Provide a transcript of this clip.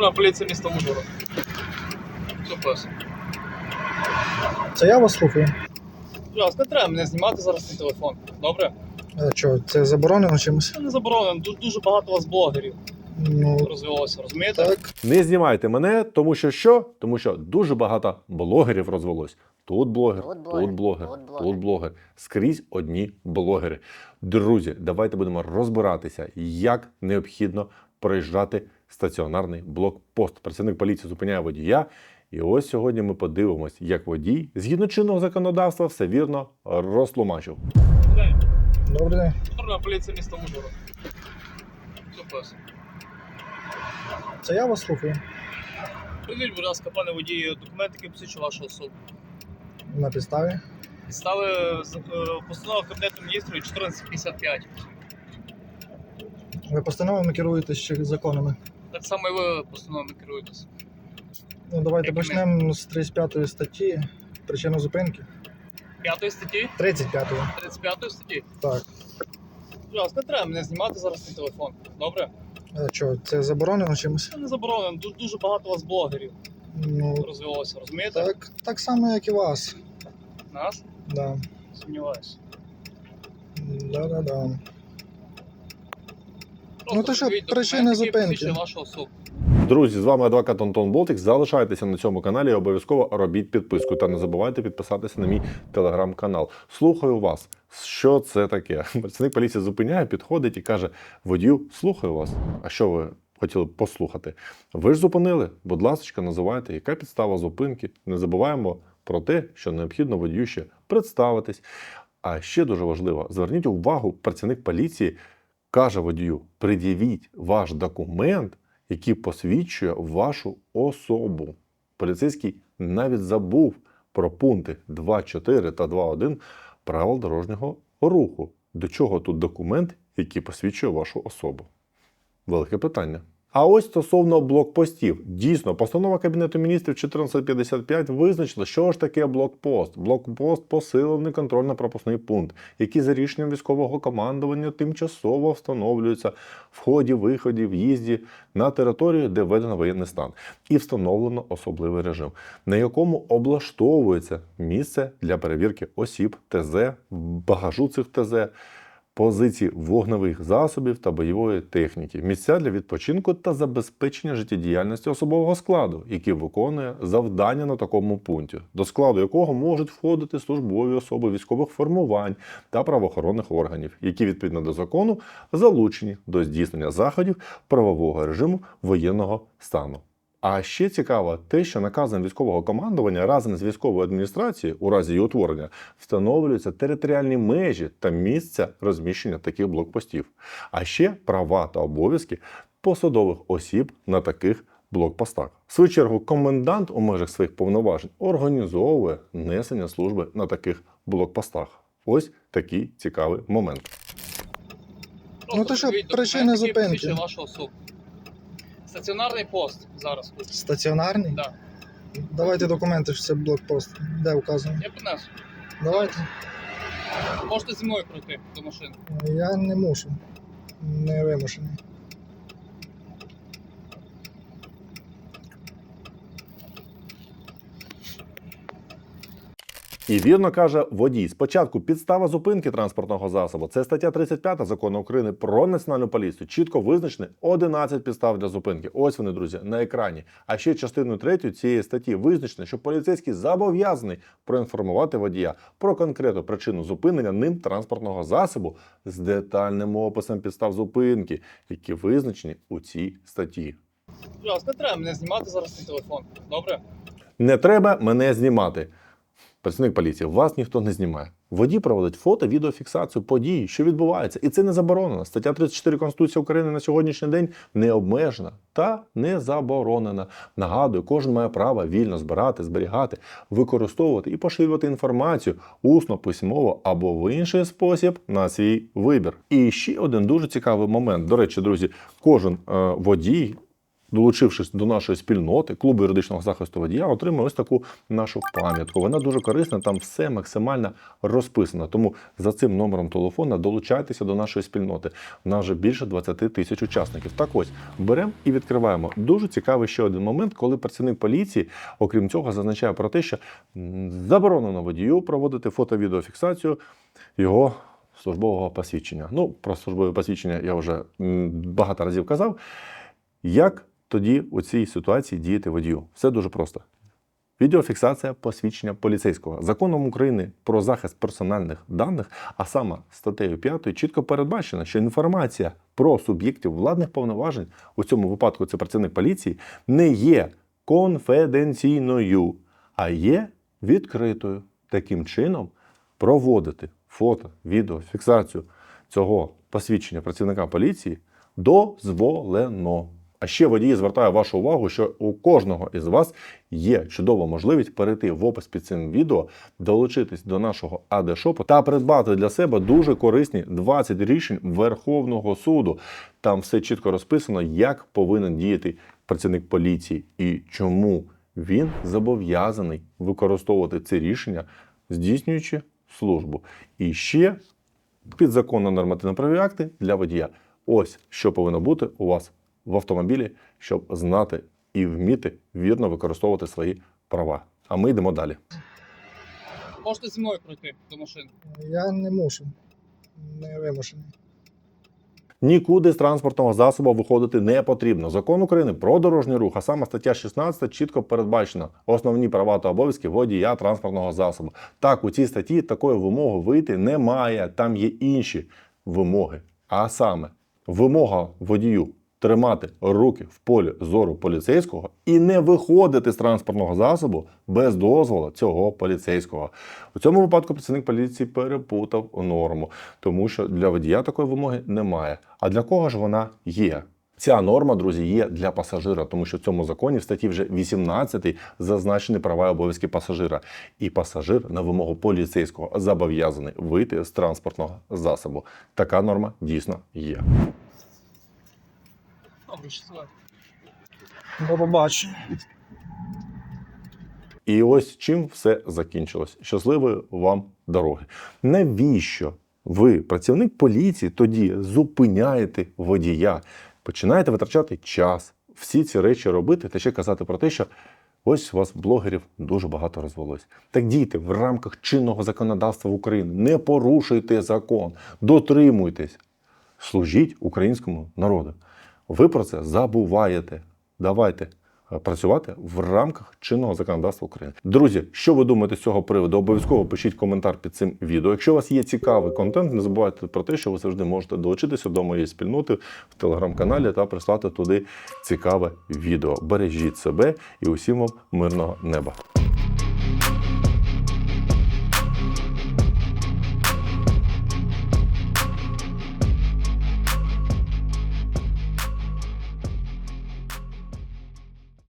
Патрульна поліція міста Ужгород. Супер. Це я вас слухаю. Будь ласка, не треба мене знімати зараз на телефон. Добре? А що, це заборонено чимось? Це не заборонено. Ду- Дуже багато у вас блогерів Ну, розвивалося, розумієте? так. Не знімайте мене, тому що що? Тому що дуже багато блогерів розвелось. Тут блогер, Тут тут блогер, блогер, тут тут блогер. блогер. Скрізь одні блогери. Друзі, давайте будемо розбиратися, як необхідно проїжджати стаціонарний блокпост. Працівник поліції зупиняє водія. І ось сьогодні ми подивимось, як водій, згідно чинного законодавства, все вірно розтлумачив. День. Добрий день. Патрульна поліція міста Ужгород. Супер. Це я вас слухаю. Придіть, будь ласка, пане водію, документи, які посвідчують вашу особу. На підставі. Підстави з- е, постанова Кабінету міністрів 1455. Ви постановами керуєтесь законами? Так само і ви постановами керуєтесь. Ну, давайте Якими? почнемо з 35 статті. Причина зупинки. 5 статті, 35-ї. 35 статті. Так. Будь не треба мене знімати зараз на телефон. Добре? А що, це заборонено чимось? Це не заборонено. Ду- Дуже багато у вас блогерів Ну, розвивалося, розумієте? так, так само, як і вас. Нас? Да. Сумніваюся. Да-да-да. Просто Ну, то що, причини зупинки? вашу особу. Друзі, з вами адвокат Антон Болтик. Залишайтеся на цьому каналі і обов'язково робіть підписку. Та не забувайте підписатися на мій телеграм-канал. Слухаю вас. Що це таке? Працівник поліції зупиняє, підходить і каже: водію, слухаю вас. А що ви хотіли б послухати? Ви ж зупинили. Будь ласка, називайте, яка підстава зупинки. Не забуваємо про те, що необхідно водію ще представитись. А ще дуже важливо, зверніть увагу, працівник поліції каже водію: пред'явіть ваш документ, який посвідчує вашу особу. Поліцейський навіть забув про пункти 2.4 та 2.1 правил дорожнього руху. До чого тут документ, який посвідчує вашу особу? Велике питання. А ось стосовно блокпостів. Дійсно, постанова Кабінету міністрів 1455 визначила, що ж таке блокпост. Блокпост посилений контрольно-пропускний пункт, який за рішенням військового командування тимчасово встановлюється в ході, виході, в'їзді на територію, де введено воєнний стан, і встановлено особливий режим, на якому облаштовується місце для перевірки осіб, ТЗ, багажу цих ТЗ, позицій вогневих засобів та бойової техніки, місця для відпочинку та забезпечення життєдіяльності особового складу, який виконує завдання на такому пункті, до складу якого можуть входити службові особи військових формувань та правоохоронних органів, які відповідно до закону залучені до здійснення заходів правового режиму воєнного стану. А ще цікаво те, що наказом військового командування разом з військовою адміністрацією у разі її утворення встановлюються територіальні межі та місця розміщення таких блокпостів, а ще права та обов'язки посадових осіб на таких блокпостах. В свою чергу, комендант у межах своїх повноважень організовує несення служби на таких блокпостах. Ось такий цікавий момент. Ну, то що, причини зупинки? вашу особу. Стаціонарний пост зараз. тут. Стаціонарний? Да. Давайте документи, що це блокпост. Де вказано? Я принесу. Давайте. Можете зі мною пройти до машини. Я не мушу. Не вимушений. І вірно каже водій. Спочатку підстава зупинки транспортного засобу. Це стаття 35 закону України про національну поліцію. Чітко визначені 11 підстав для зупинки. Ось вони, друзі, на екрані. А ще частиною 3 цієї статті визначено, що поліцейський зобов'язаний проінформувати водія про конкретну причину зупинення ним транспортного засобу з детальним описом підстав зупинки, які визначені у цій статті. Будь ласка, не треба мене знімати зараз на телефон. Добре? Не треба мене знімати. Працівник поліції, вас ніхто не знімає. Водій проводить фото, відеофіксацію подій, що відбувається, і це не заборонено. Стаття 34 Конституції України на сьогоднішній день не обмежена та не заборонена. Нагадую, кожен має право вільно збирати, зберігати, використовувати і поширювати інформацію усно, письмово або в інший спосіб на свій вибір. І ще один дуже цікавий момент. До речі, друзі, кожен е, водій долучившись до нашої спільноти, клубу юридичного захисту водія, отримує ось таку нашу пам'ятку. Вона дуже корисна, там все максимально розписано. Тому за цим номером телефона долучайтеся до нашої спільноти. У нас вже більше 20 тисяч учасників. Так ось беремо і відкриваємо. Дуже цікавий ще один момент, коли працівник поліції, окрім цього, зазначає про те, що заборонено водію проводити фото-відеофіксацію його службового посвідчення. Ну, про службове посвідчення я вже багато разів казав. Як тоді у цій ситуації діяти водію? Все дуже просто. Відеофіксація посвідчення поліцейського. Законом України про захист персональних даних, а саме статтею 5, чітко передбачено, що інформація про суб'єктів владних повноважень, у цьому випадку це працівник поліції, не є конфіденційною, а є відкритою. Таким чином проводити фото, відео, фіксацію цього посвідчення працівника поліції дозволено. А ще водії звертаю вашу увагу, що у кожного із вас є чудова можливість перейти в опис під цим відео, долучитись до нашого АД-шопу та придбати для себе дуже корисні 20 рішень Верховного суду. Там все чітко розписано, як повинен діяти працівник поліції і чому він зобов'язаний використовувати ці рішення, здійснюючи службу. І ще підзаконно нормативно-правові акти для водія. Ось що повинно бути у вас в автомобілі, щоб знати і вміти вірно використовувати свої права. А ми йдемо далі. Можете зі мною пройти до машини. Я не мушу. Не вимушений. Нікуди з транспортного засобу виходити не потрібно. Закон України про дорожній рух, а саме стаття 16 чітко передбачено основні права та обов'язки водія транспортного засобу. Так, у цій статті такої вимоги вийти немає. Там є інші вимоги. А саме вимога водію тримати руки в полі зору поліцейського і не виходити з транспортного засобу без дозволу цього поліцейського. У цьому випадку працівник поліції перепутав норму, тому що для водія такої вимоги немає. А для кого ж вона є? Ця норма, друзі, є для пасажира, тому що в цьому законі в статті вже 18 зазначені права і обов'язки пасажира. І пасажир на вимогу поліцейського зобов'язаний вийти з транспортного засобу. Така норма дійсно є. Щасливо. До побачення. І ось чим все закінчилось. Щасливої вам дороги. Навіщо ви, працівник поліції, тоді зупиняєте водія, починаєте витрачати час, всі ці речі робити та ще казати про те, що ось у вас блогерів дуже багато розвелось. Так дійте в рамках чинного законодавства України, не порушуйте закон, дотримуйтесь, служіть українському народу. Ви про це забуваєте. Давайте е, працювати в рамках чинного законодавства України. Друзі, що ви думаєте з цього приводу? Обов'язково пишіть коментар під цим відео. Якщо у вас є цікавий контент, не забувайте про те, що ви завжди можете долучитися до моєї спільноти в телеграм-каналі та прислати туди цікаве відео. Бережіть себе і усім вам мирного неба.